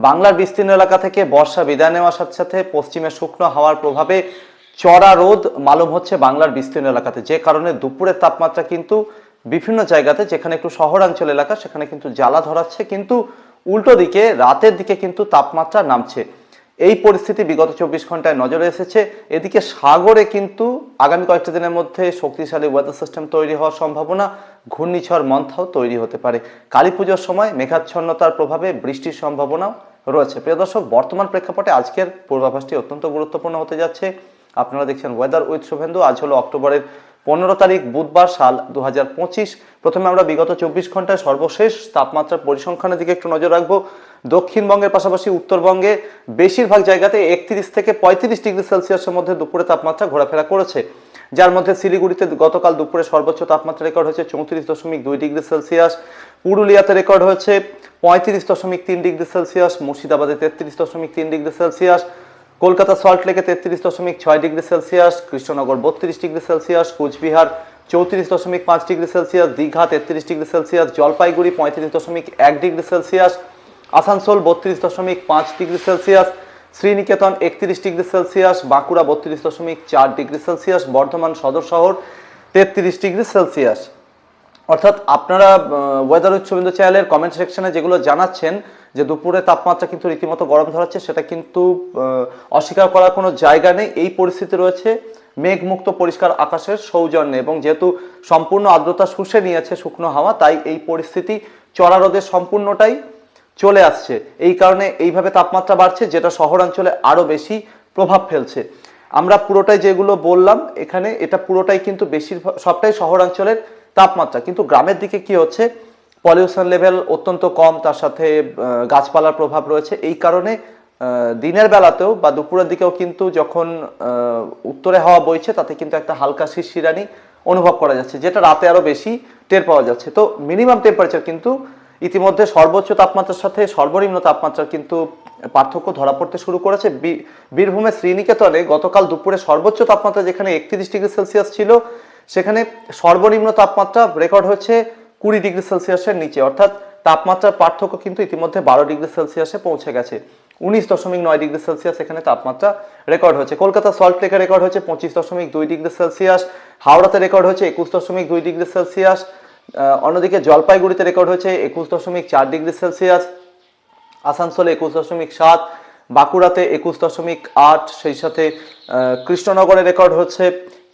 বাংলার বিস্তীর্ণ এলাকা থেকে বর্ষা বিদায় নেওয়ার সাথে সাথে পশ্চিমে শুকনো হাওয়ার প্রভাবে চড়া রোদ মালুম হচ্ছে বাংলার বিস্তীর্ণ এলাকাতে। যে কারণে দুপুরের তাপমাত্রা কিন্তু বিভিন্ন জায়গাতে, যেখানে একটু শহরাঞ্চল এলাকা, সেখানে কিন্তু জ্বালা ধরাচ্ছে। কিন্তু উল্টো দিকে, রাতের দিকে কিন্তু তাপমাত্রা নামছে। এই পরিস্থিতি বিগত চব্বিশ ঘন্টায় নজরে এসেছে। এদিকে সাগরে কিন্তু আগামী কয়েকটা দিনের মধ্যে শক্তিশালী ওয়েদার সিস্টেম তৈরি হওয়ার সম্ভাবনা, ঘূর্ণিঝড়, মন্থাও তৈরি হতে পারে। কালী পুজোর সময় মেঘাচ্ছন্নতার প্রভাবে বৃষ্টির সম্ভাবনাও রয়েছে। প্রিয় দর্শক, বর্তমান প্রেক্ষাপটে আজকের পূর্বাভাসটি অত্যন্ত গুরুত্বপূর্ণ হতে যাচ্ছে। আপনারা দেখছেন ওয়েদার উইথ শুভেন্দু। আজ হলো অক্টোবরের পনেরো তারিখ, বুধবার সাল দু হাজার পঁচিশ। প্রথমে আমরা বিগত চব্বিশ ঘন্টায় সর্বশেষ তাপমাত্রার পরিসংখ্যানের দিকে একটু নজর রাখব। দক্ষিণবঙ্গের পাশাপাশি উত্তরবঙ্গে বেশিরভাগ জায়গাতে একত্রিশ থেকে পঁয়ত্রিশ ডিগ্রি সেলসিয়াসের মধ্যে দুপুরে তাপমাত্রা ঘোরাফেরা করেছে। যার মধ্যে শিলিগুড়িতে গতকাল দুপুরে সর্বোচ্চ তাপমাত্রা রেকর্ড হয়েছে চৌত্রিশ দশমিক দুই ডিগ্রি সেলসিয়াস, পুরুলিয়াতে রেকর্ড হয়েছে পঁয়ত্রিশ দশমিক তিন ডিগ্রি সেলসিয়াস, মুর্শিদাবাদে তেত্রিশ দশমিক তিন ডিগ্রি সেলসিয়াস, কলকাতা সল্ট লেকে তেত্রিশ দশমিক ছয় ডিগ্রি সেলসিয়াস, কৃষ্ণনগর বত্রিশ ডিগ্রি সেলসিয়াস, কোচবিহার চৌত্রিশ দশমিক পাঁচ ডিগ্রি সেলসিয়াস, দীঘা তেত্রিশ ডিগ্রি সেলসিয়াস, জলপাইগুড়ি পঁয়ত্রিশ দশমিক এক ডিগ্রি সেলসিয়াস, আসানসোল বত্রিশ দশমিক পাঁচ ডিগ্রি সেলসিয়াস শ্রীনিকেতন একত্রিশ ডিগ্রি সেলসিয়াস, বাঁকুড়া বত্রিশ দশমিক চার ডিগ্রি সেলসিয়াস, বর্ধমান সদর শহর তেত্রিশ ডিগ্রি সেলসিয়াস। অর্থাৎ আপনারা ওয়েদার উচ্চবিন্দু চ্যানেলের কমেন্ট সেকশনে যেগুলো জানাচ্ছেন যে দুপুরে তাপমাত্রা কিন্তু রীতিমতো গরম ধরাচ্ছে, সেটা কিন্তু অস্বীকার করার কোনো জায়গা নেই। এই পরিস্থিতি রয়েছে মেঘমুক্ত পরিষ্কার আকাশের সৌজন্যে এবং যেহেতু সম্পূর্ণ আর্দ্রতা শুষে নিয়েছে শুকনো হাওয়া, তাই এই পরিস্থিতি চড়া রোদের সম্পূর্ণটাই চলে আসছে। এই কারণে এইভাবে তাপমাত্রা বাড়ছে, যেটা শহরাঞ্চলে আরও বেশি প্রভাব ফেলছে। আমরা পুরোটাই যেগুলো বললাম এখানে, এটা পুরোটাই কিন্তু বেশিরভাগ, সবটাই শহরাঞ্চলের তাপমাত্রা। কিন্তু গ্রামের দিকে কি হচ্ছে? পলিউশন লেভেল অত্যন্ত কম, তার সাথে গাছপালার প্রভাব রয়েছে। এই কারণে দিনের বেলাতেও বা দুপুরের দিকেও কিন্তু যখন উত্তরে হাওয়া বইছে, তাতে কিন্তু একটা হালকা শিরশিরানি অনুভব করা যাচ্ছে, যেটা রাতে আরও বেশি টের পাওয়া যাচ্ছে। তো মিনিমাম টেম্পারেচার কিন্তু ইতিমধ্যে সর্বোচ্চ তাপমাত্রার সাথে সর্বনিম্ন তাপমাত্রার কিন্তু পার্থক্য ধরা পড়তে শুরু করেছে। বীরভূমের শ্রীনিকেতনে গতকাল দুপুরে সর্বোচ্চ তাপমাত্রা যেখানে একত্রিশ ডিগ্রি সেলসিয়াস ছিল, সেখানে সর্বনিম্ন তাপমাত্রা রেকর্ড হচ্ছে কুড়ি ডিগ্রি সেলসিয়াসের নিচে। অর্থাৎ তাপমাত্রার পার্থক্য কিন্তু ইতিমধ্যে বারো ডিগ্রি সেলসিয়াসে পৌঁছে গেছে। উনিশ দশমিক নয় ডিগ্রি সেলসিয়াস এখানে তাপমাত্রা রেকর্ড হয়েছে। কলকাতা সল্ট লেকে রেকর্ড হয়েছে পঁচিশ দশমিক দুই ডিগ্রি সেলসিয়াস, হাওড়াতে রেকর্ড হয়েছে একুশ দশমিক দুই ডিগ্রি সেলসিয়াস অন্যদিকে জলপাইগুড়িতে রেকর্ড হয়েছে একুশ দশমিক চার ডিগ্রি সেলসিয়াস, আসানসোলে একুশ দশমিক সাত, বাঁকুড়াতে একুশ দশমিক আট, সেই সাথে কৃষ্ণনগরে রেকর্ড হচ্ছে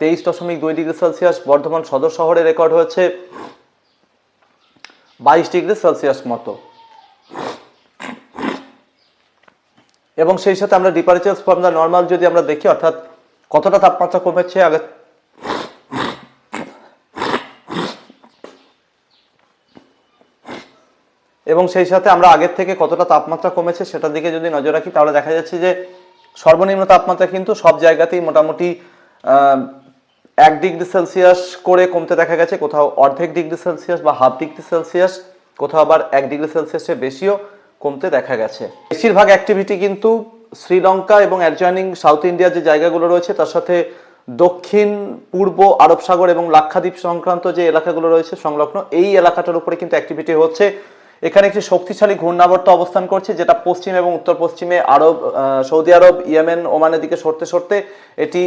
তেইশ দশমিক দুই ডিগ্রি সেলসিয়াস, বর্ধমান সদর শহরে রেকর্ড হচ্ছে বাইশ ডিগ্রি সেলসিয়াস মতো। এবং সেই সাথে আমরা ডিপারেচার্স ফ্রম দ্য নর্মাল যদি আমরা দেখি, অর্থাৎ কতটা তাপমাত্রা কমেছে, আগে এবং সেই সাথে আমরা আগের থেকে কতটা তাপমাত্রা কমেছে সেটার দিকে যদি নজর রাখি, তাহলে দেখা যাচ্ছে যে সর্বনিম্ন তাপমাত্রা কিন্তু সব জায়গাতেই মোটামুটি এক ডিগ্রি সেলসিয়াস করে কমতে দেখা গেছে। কোথাও অর্ধেক ডিগ্রি সেলসিয়াস বা হাফ ডিগ্রি সেলসিয়াস, কোথাও আবার এক ডিগ্রি সেলসিয়াসের বেশিও কমতে দেখা গেছে। বেশিরভাগ অ্যাক্টিভিটি কিন্তু শ্রীলঙ্কা এবং অ্যাডজয়নিং সাউথ ইন্ডিয়ার যে জায়গাগুলো রয়েছে, তার সাথে দক্ষিণ, পূর্ব আরব সাগর এবং লাক্ষাদ্বীপ সংক্রান্ত যে এলাকাগুলো রয়েছে সংলগ্ন, এই এলাকাটার উপরে কিন্তু অ্যাক্টিভিটি হচ্ছে। এখানে একটি শক্তিশালী ঘূর্ণাবর্ত অবস্থান করছে, যেটা পশ্চিম এবং উত্তর পশ্চিমে আরব সৌদি আরব, ইয়েমেন, ওমানের দিকে সরতে সরতে এটি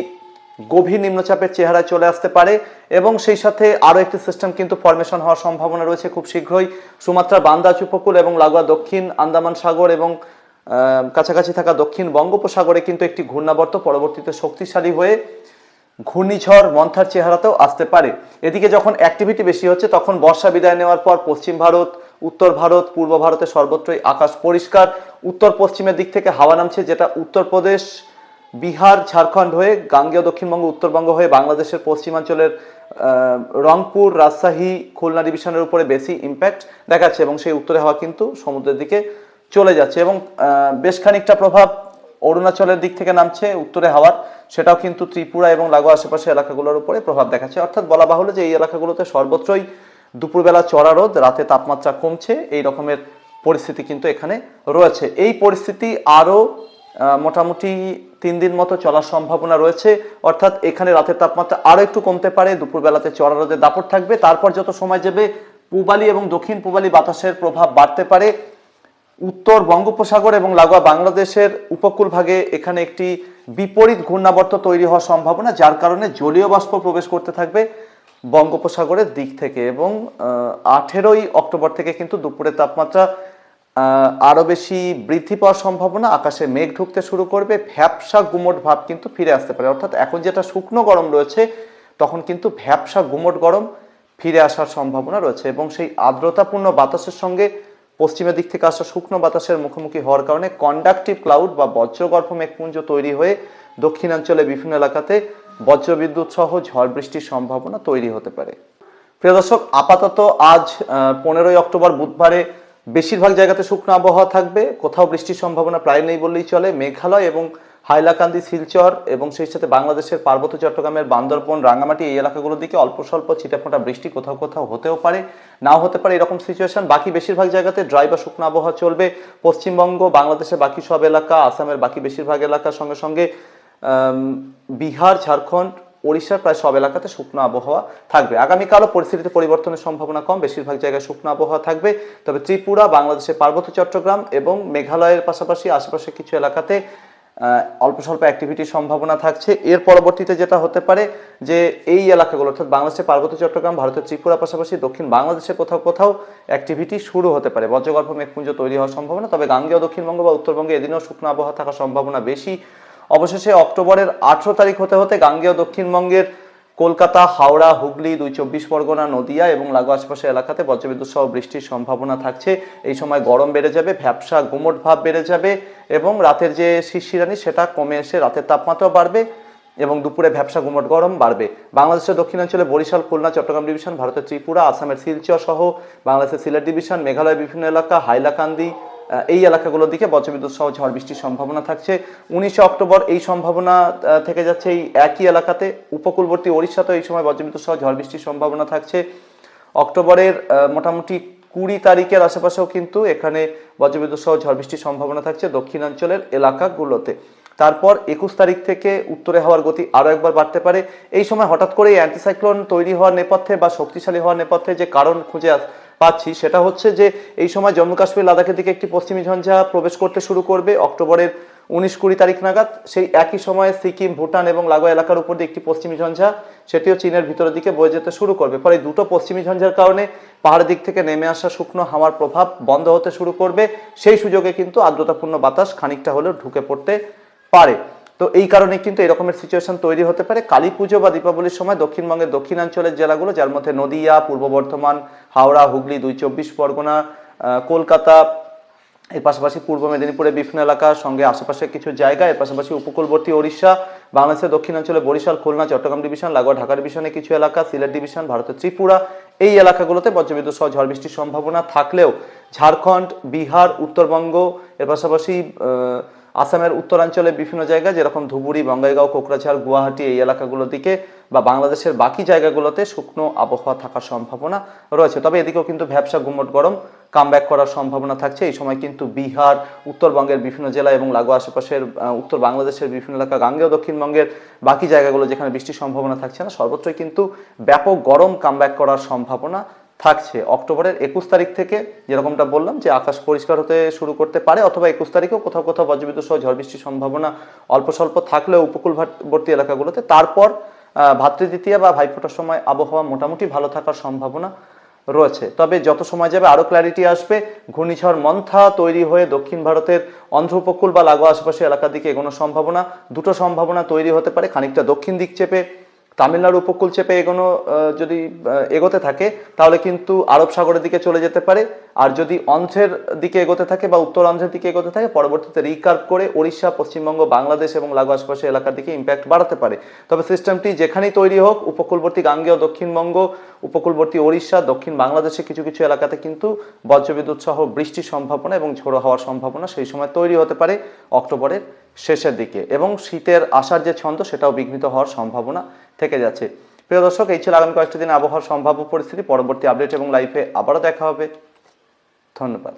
গভীর নিম্নচাপের চেহারায় চলে আসতে পারে এবং সেই সাথে আরও একটি সিস্টেম কিন্তু ফরমেশন হওয়ার সম্ভাবনা রয়েছে খুব শীঘ্রই। সুমাত্রা, বান্দাজ উপকূল এবং লাগোয়া দক্ষিণ আন্দামান সাগর এবং কাছাকাছি থাকা দক্ষিণ বঙ্গোপসাগরে কিন্তু একটি ঘূর্ণাবর্ত পরবর্তীতে শক্তিশালী হয়ে ঘূর্ণিঝড়, মন্থার চেহারাতেও আসতে পারে। এদিকে যখন অ্যাক্টিভিটি বেশি হচ্ছে, তখন বর্ষা বিদায় নেওয়ার পর পশ্চিম ভারত উত্তর ভারত, পূর্ব ভারতে সর্বত্রই আকাশ পরিষ্কার। উত্তর পশ্চিমের দিক থেকে হাওয়া নামছে, যেটা উত্তরপ্রদেশ বিহার, ঝাড়খণ্ড হয়ে গাঙ্গেয় দক্ষিণবঙ্গ, উত্তরবঙ্গ হয়ে বাংলাদেশের পশ্চিমাঞ্চলের রংপুর, রাজশাহী, খুলনা ডিভিশনের উপরে বেশি ইম্প্যাক্ট দেখাচ্ছে এবং সেই উত্তরে হাওয়া কিন্তু সমুদ্রের দিকে চলে যাচ্ছে এবং বেশ খানিকটা প্রভাব অরুণাচলের দিক থেকে নামছে উত্তরে হাওয়ার। সেটাও কিন্তু ত্রিপুরা এবং লাগোয়া আশেপাশে এলাকাগুলোর উপরে প্রভাব দেখাচ্ছে। অর্থাৎ বলা বাহুল্য যে এই এলাকাগুলোতে সর্বত্রই দুপুরবেলা চড়া রোদ, রাতে তাপমাত্রা কমছে, এই রকমের পরিস্থিতি কিন্তু এখানে রয়েছে। এই পরিস্থিতি আরও মোটামুটি তিন দিন মতো চলার সম্ভাবনা রয়েছে। অর্থাৎ এখানে রাতের তাপমাত্রা আরও একটু কমতে পারে, দুপুরবেলাতে চড়া রোদের দাপট থাকবে। তারপর যত সময় যাবে, পূবালি এবং দক্ষিণ পূবালি বাতাসের প্রভাব বাড়তে পারে। উত্তর বঙ্গোপসাগর এবং লাগোয়া বাংলাদেশের উপকূল ভাগে এখানে একটি বিপরীত ঘূর্ণাবর্ত তৈরি হওয়ার সম্ভাবনা, যার কারণে জলীয় বাষ্প প্রবেশ করতে থাকবে। বঙ্গোপসাগরের দিক থেকে এবং আঠেরোই অক্টোবর থেকে কিন্তু দুপুরের তাপমাত্রা আহ, আরও বেশি বৃদ্ধি পাওয়ার সম্ভাবনা আকাশে মেঘ ঢুকতে শুরু করবে ভ্যাবসা গুমট ভাব কিন্তু ফিরে আসতে পারে। অর্থাৎ এখন যেটা শুকনো গরম রয়েছে তখন কিন্তু ভ্যাবসা গুমট গরম ফিরে আসার সম্ভাবনা রয়েছে এবং সেই আর্দ্রতাপূর্ণ বাতাসের সঙ্গে পশ্চিমের দিক থেকে আসা শুকনো বাতাসের মুখোমুখি হওয়ার কারণে কন্ডাক্টিভ ক্লাউড বা বজ্রগর্ভ মেঘপুঞ্জ তৈরি হয়ে দক্ষিণাঞ্চলে বিভিন্ন এলাকাতে বজ্রবিদ্যুৎ সহ ঝড় বৃষ্টির সম্ভাবনা তৈরি হতে পারে। প্রিয় দর্শক, আপাতত আজ পনেরোই অক্টোবর বুধবারে বেশিরভাগ জায়গাতে শুকনো আবহাওয়া থাকবে। কোথাও বৃষ্টির সম্ভাবনা প্রায় নেই বললেই চলে। মেঘালয় এবং হাইলাকান্দি, শিলচর এবং সেই সাথে বাংলাদেশের পার্বত্য চট্টগ্রামের বান্দরবন, রাঙ্গামাটি এই এলাকাগুলোর দিকে অল্প স্বল্প ছিটাফোঁটা বৃষ্টি কোথাও কোথাও হতেও পারে, নাও হতে পারে এরকম সিচুয়েশন বাকি বেশিরভাগ জায়গাতে ড্রাই বা শুকনো আবহাওয়া চলবে। পশ্চিমবঙ্গ, বাংলাদেশের বাকি সব এলাকা, আসামের বাকি বেশিরভাগ এলাকার সঙ্গে সঙ্গে বিহার, ঝাড়খণ্ড ওড়িশার প্রায় সব এলাকাতে শুকনো আবহাওয়া থাকবে। আগামীকালও পরিস্থিতিতে পরিবর্তনের সম্ভাবনা কম, বেশিরভাগ জায়গায় শুকনো আবহাওয়া থাকবে। তবে ত্রিপুরা, বাংলাদেশের পার্বত্য চট্টগ্রাম এবং মেঘালয়ের পাশাপাশি আশেপাশে কিছু এলাকাতে অল্প স্বল্প অ্যাক্টিভিটির সম্ভাবনা থাকছে। এর পরবর্তীতে যেটা হতে পারে যে এই এলাকাগুলো, অর্থাৎ বাংলাদেশের পার্বত্য চট্টগ্রাম, ভারতের ত্রিপুরা পাশাপাশি দক্ষিণ বাংলাদেশে কোথাও কোথাও অ্যাক্টিভিটি শুরু হতে পারে। বজ্রগর্ভ মেঘপুঞ্জ তৈরি হওয়ার সম্ভাবনা, তবে গাঙ্গেয় দক্ষিণবঙ্গ বা উত্তরবঙ্গে এদিনও শুকনো আবহাওয়া থাকার সম্ভাবনা বেশি। অবশেষে অক্টোবরের আঠেরো তারিখ হতে হতে গাঙ্গেয় দক্ষিণবঙ্গের কলকাতা, হাওড়া, হুগলি, দুই চব্বিশ পরগনা, নদিয়া এবং লাগো আশপাশে এলাকাতে বজ্রবিদ্যুৎ সহ বৃষ্টির সম্ভাবনা থাকছে। এই সময় গরম বেড়ে যাবে, ভ্যাবসা গুমট ভাব বেড়ে যাবে এবং রাতের যে শিশিরানি সেটা কমে এসে রাতের তাপমাত্রা বাড়বে এবং দুপুরে ভ্যাবসা গুমট গরম বাড়বে। বাংলাদেশের দক্ষিণাঞ্চলে বরিশাল, খুলনা, চট্টগ্রাম ডিভিশন, ভারতের ত্রিপুরা, আসামের শিলচর সহ বাংলাদেশের সিলেট ডিভিশন মেঘালয়ের বিভিন্ন এলাকা, হাইলাকান্দি এই এলাকাগুলোর দিকে বজ্রবিদ্যুৎ সহ ঝড় বৃষ্টির সম্ভাবনা থাকছে। উনিশে অক্টোবর এই সম্ভাবনা থেকে যাচ্ছে এই একই এলাকাতে। উপকূলবর্তী ওড়িশাতেও এই সময় বজ্রবিদ্যুৎ সহ ঝড় বৃষ্টির সম্ভাবনা থাকছে। অক্টোবরের মোটামুটি কুড়ি তারিখের আশেপাশেও কিন্তু এখানে বজ্রবিদ্যুৎ সহ ঝড় বৃষ্টির সম্ভাবনা থাকছে দক্ষিণাঞ্চলের এলাকাগুলোতে। তারপর একুশ তারিখ থেকে উত্তরে হওয়ার গতি আরও একবার বাড়তে পারে। এই সময় হঠাৎ করে অ্যান্টিসাইক্লোন তৈরি হওয়ার নেপথ্যে বা শক্তিশালী হওয়ার নেপথ্যে যে কারণ খুঁজে পাচ্ছি। সেটা হচ্ছে যে এই সময় জম্মু কাশ্মীর লাদাখের দিকে একটি পশ্চিমী ঝঞ্ঝা প্রবেশ করতে শুরু করবে অক্টোবরের উনিশ কুড়ি তারিখ নাগাদ। সেই একই সময়ে সিকিম, ভুটান এবং লাগোয়া এলাকার উপর দিয়ে একটি পশ্চিমী ঝঞ্ঝা, সেটিও চীনের ভিতরের দিকে বয়ে যেতে শুরু করবে। ফলে দুটো পশ্চিমী ঝঞ্ঝার কারণে পাহাড়ের দিক থেকে নেমে আসা শুকনো হাওয়ার প্রভাব বন্ধ হতে শুরু করবে। সেই সুযোগে কিন্তু আর্দ্রতাপূর্ণ বাতাস খানিকটা হলেও ঢুকে পড়তে পারে। তো এই কারণে কিন্তু এরকমের সিচুয়েশন তৈরি হতে পারে। কালী পুজো বা দীপাবলির সময় দক্ষিণবঙ্গের দক্ষিণাঞ্চলের জেলাগুলো, যার মধ্যে নদিয়া, পূর্ব বর্ধমান, হাওড়া, হুগলি, দুই চব্বিশ পরগনা কলকাতা, এর পাশাপাশি পূর্ব মেদিনীপুরের বিভিন্ন এলাকার সঙ্গে আশেপাশে কিছু জায়গা, এর পাশাপাশি উপকূলবর্তী ওড়িশা, বাংলাদেশের দক্ষিণাঞ্চলে বরিশাল, খুলনা, চট্টগ্রাম ডিভিশন লাগোয়া, ঢাকা ডিভিশনে কিছু এলাকা, সিলেট ডিভিশন ভারতের ত্রিপুরা, এই এলাকাগুলোতে বজ্রবিদ্যুৎ সহ ঝড় বৃষ্টির সম্ভাবনা থাকলেও ঝাড়খণ্ড, বিহার, উত্তরবঙ্গ, এর পাশাপাশি আসামের উত্তরাঞ্চলে বিভিন্ন জায়গা যেরকম ধুবুরি, বঙ্গাইগাঁও, কোকরাঝাড়, গুয়াহাটি এই এলাকাগুলোর দিকে বা বাংলাদেশের বাকি জায়গাগুলোতে শুকনো আবহাওয়া থাকার সম্ভাবনা রয়েছে। তবে এদিকেও কিন্তু ভ্যাবসা গুমট গরম কামব্যাক করার সম্ভাবনা থাকছে। এই সময় কিন্তু বিহার, উত্তরবঙ্গের বিভিন্ন জেলা এবং লাগোয়া আশেপাশের উত্তর বাংলাদেশের বিভিন্ন এলাকা, গাঙ্গেয়, দক্ষিণবঙ্গের বাকি জায়গাগুলো যেখানে বৃষ্টির সম্ভাবনা থাকছে না, সর্বত্রই কিন্তু ব্যাপক গরম কামব্যাক করার সম্ভাবনা থাকছে। অক্টোবরের একুশ তারিখ থেকে যেরকমটা বললাম যে আকাশ পরিষ্কার হতে শুরু করতে পারে, অথবা একুশ তারিখেও কোথাও কোথাও বজ্রবিদ্যুৎ সহ ঝড় বৃষ্টির সম্ভাবনা অল্প স্বল্প থাকলেও উপকূলবর্তী এলাকাগুলোতে। তারপর ভাতৃদ্বিতীয়া বা ভাইফোঁটার সময় আবহাওয়া মোটামুটি ভালো থাকার সম্ভাবনা রয়েছে। তবে যত সময় যাবে আরও ক্ল্যারিটি আসবে। ঘূর্ণিঝড় মন্থা তৈরি হয়ে দক্ষিণ ভারতের অন্ধ্র উপকূল বা লাগোয়া আশেপাশে এলাকার দিকে এগোনোর সম্ভাবনা, দুটো সম্ভাবনা তৈরি হতে পারে। খানিকটা দক্ষিণ দিক চেপে তামিলনাড়ু উপকূল চেপে এগোনো যদি এগোতে থাকে, তাহলে কিন্তু আরব সাগরের দিকে চলে যেতে পারে। আর যদি অন্ধ্রের দিকে এগোতে থাকে বা উত্তর অন্ধ্রের দিকে এগোতে থাকে, পরবর্তীতে রিকার্ভ করে ওড়িশা, পশ্চিমবঙ্গ, বাংলাদেশ এবং লাগোয়া আশপাশে এলাকার দিকে ইম্প্যাক্ট বাড়াতে পারে। তবে সিস্টেমটি যেখানেই তৈরি হোক, উপকূলবর্তী গাঙ্গেয় দক্ষিণবঙ্গ, উপকূলবর্তী ওড়িশা, দক্ষিণ বাংলাদেশে কিছু কিছু এলাকাতে কিন্তু বজ্রবিদ্যুৎ সহ বৃষ্টির সম্ভাবনা এবং ঝোড়ো হওয়ার সম্ভাবনা সেই সময় তৈরি হতে পারে অক্টোবরের। শেষের দিকে। এবং শীতের আসার যে ছন্দ, সেটাও বিঘ্নিত হওয়ার সম্ভাবনা থেকে যাচ্ছে। প্রিয় দর্শক, এই ছিল আগামী কয়েকটি দিন আবহাওয়ার সম্ভাব্য পরিস্থিতি। পরবর্তী আপডেট এবং লাইফে আবারও দেখা হবে। ধন্যবাদ।